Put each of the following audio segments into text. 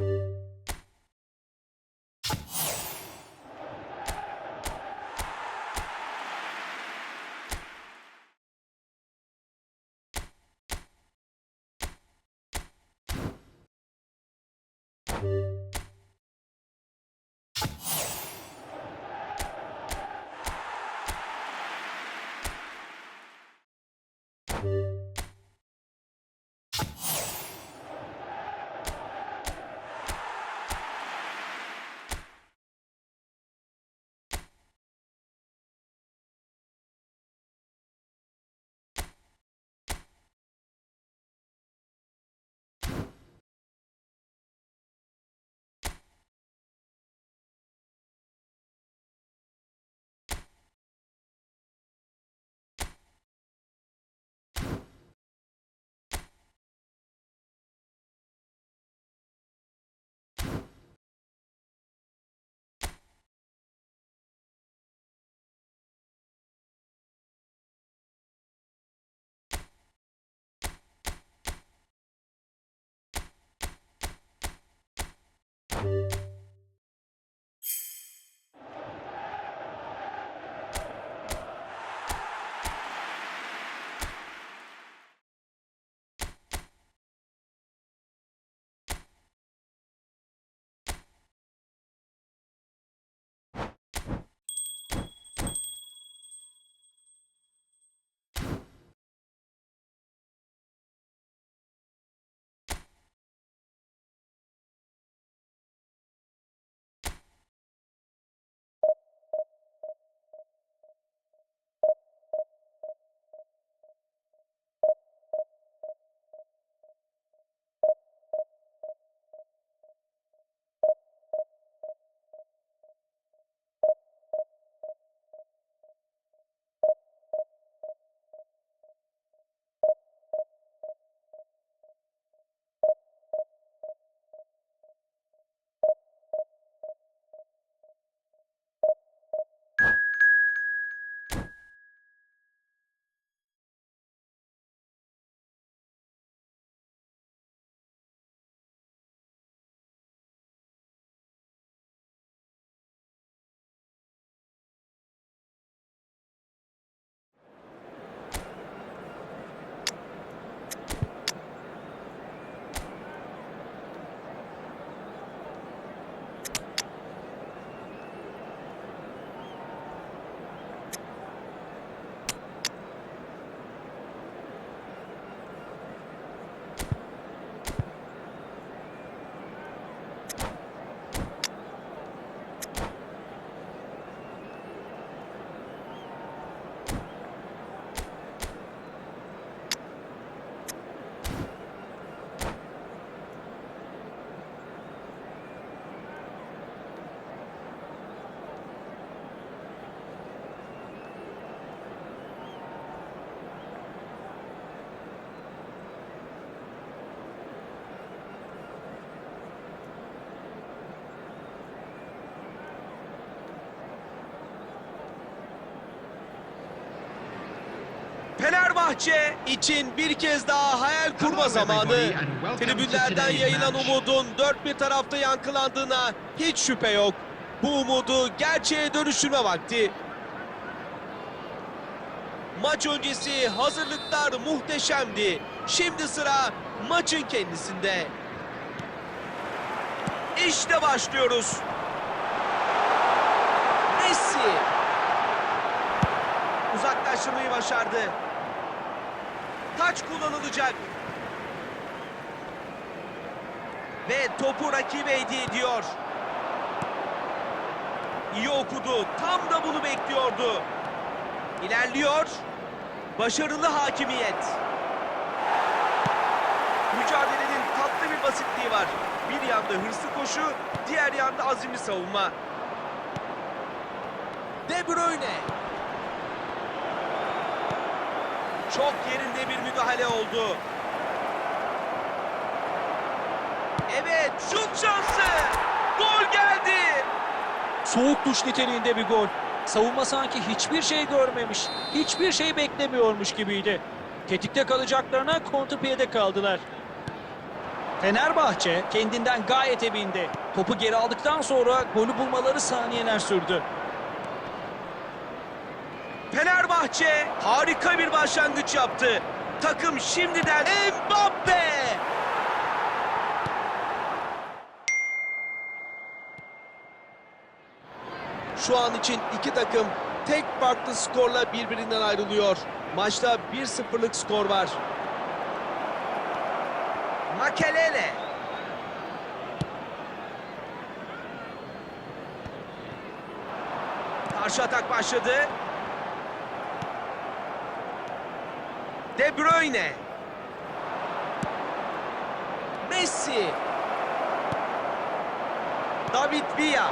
you you Fenerbahçe için bir kez daha hayal kurma zamanı. Tribünlerden yayılan umudun dört bir tarafta yankılandığına hiç şüphe yok. Bu umudu gerçeğe dönüştürme vakti. Maç öncesi hazırlıklar muhteşemdi. Şimdi sıra maçın kendisinde. İşte başlıyoruz. Messi. Uzaklaştırmayı başardı. Taç kullanılacak. Ve topu rakibe hediye ediyor. İyi okudu. Tam da bunu bekliyordu. İlerliyor. Başarılı hakimiyet. Mücadelenin tatlı bir basitliği var. Bir yanda hırslı koşu, diğer yanda azimli savunma. De Bruyne. Çok yerinde bir müdahale oldu. Evet, şut şansı. Gol geldi. Soğuk duş niteliğinde bir gol. Savunma sanki hiçbir şey görmemiş, hiçbir şey beklemiyormuş gibiydi. Tetikte kalacaklarına kontrpiyede kaldılar. Fenerbahçe kendinden gayet emindi. Topu geri aldıktan sonra golü bulmaları saniyeler sürdü. Fenerbahçe harika bir başlangıç yaptı. Takım şimdiden Mbappe! Şu an için iki takım tek farklı skorla birbirinden ayrılıyor. Maçta 1-0'lık skor var. Makelele. Karşı atak başladı. De Bruyne. Messi. David Villa.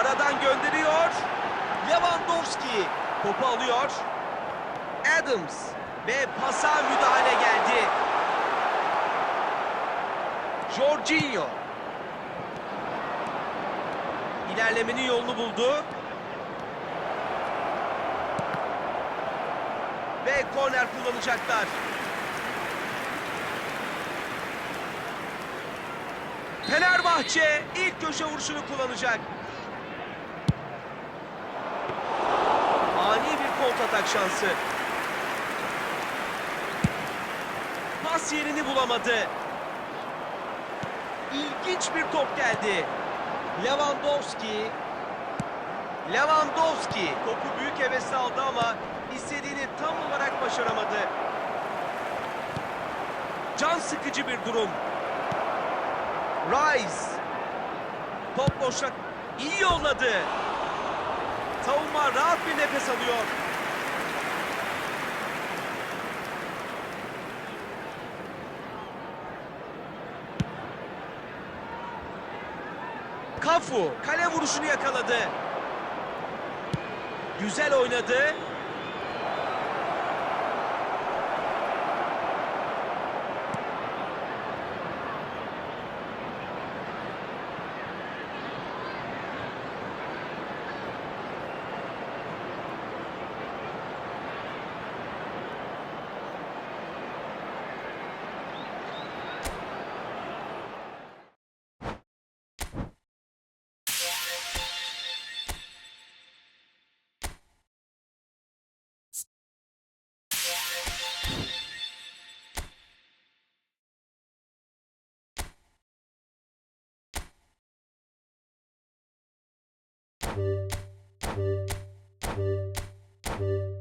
Aradan gönderiyor. Lewandowski topu alıyor. Adams ve pasa müdahale geldi. Jorginho. İlerlemenin yolunu buldu. Ve korner kullanacaklar. Fenerbahçe ilk köşe vuruşunu kullanacak. Ani bir kontratak şansı. Pas yerini bulamadı. İlginç bir top geldi. Lewandowski. Lewandowski topu büyük hevesle aldı ama istediğini tam olarak başaramadı. Can sıkıcı bir durum. Rice. Top boşa iyi yolladı. Savunma rahat bir nefes alıyor. Kafu kale vuruşunu yakaladı. Güzel oynadı. Thank you.